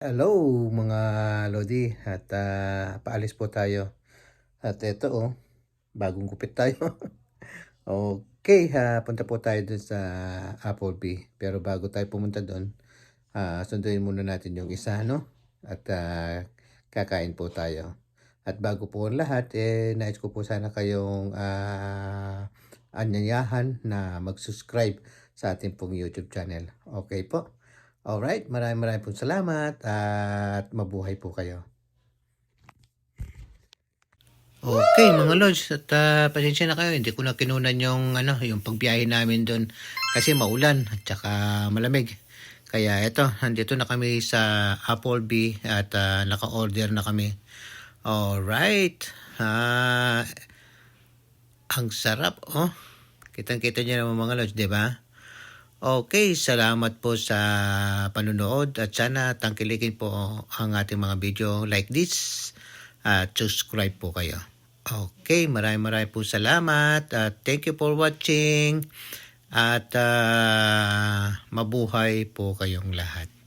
Hello mga Lodi at ah, paalis po tayo. At ito oh, bagong gupit tayo. okay, ha, punta po tayo dun sa Applebee. Pero bago tayo pumunta doon, ah, sunduin muna natin yung isa, no? At ah, kakain po tayo. At bago po ang lahat, eh, nais ko po sana kayong ah, anyayahan na mag-subscribe sa ating pong YouTube channel. Okay po? Alright, maraming maraming po salamat at mabuhay po kayo. Okay mga lodge, at ah, pasensya na kayo, hindi ko na kinunan yung, ano, yung pagbiyahe namin doon kasi maulan at saka malamig. Kaya eto, nandito na kami sa Applebee at ah, naka-order na kami. Alright, ah, ang sarap, oh. Kitang-kita niyo naman mga lodge, di ba? Okay, salamat po sa panunood at sana tangkilikin po ang ating mga video like this at subscribe po kayo. Okay, maraming maraming po salamat at thank you for watching at ah, mabuhay po kayong lahat.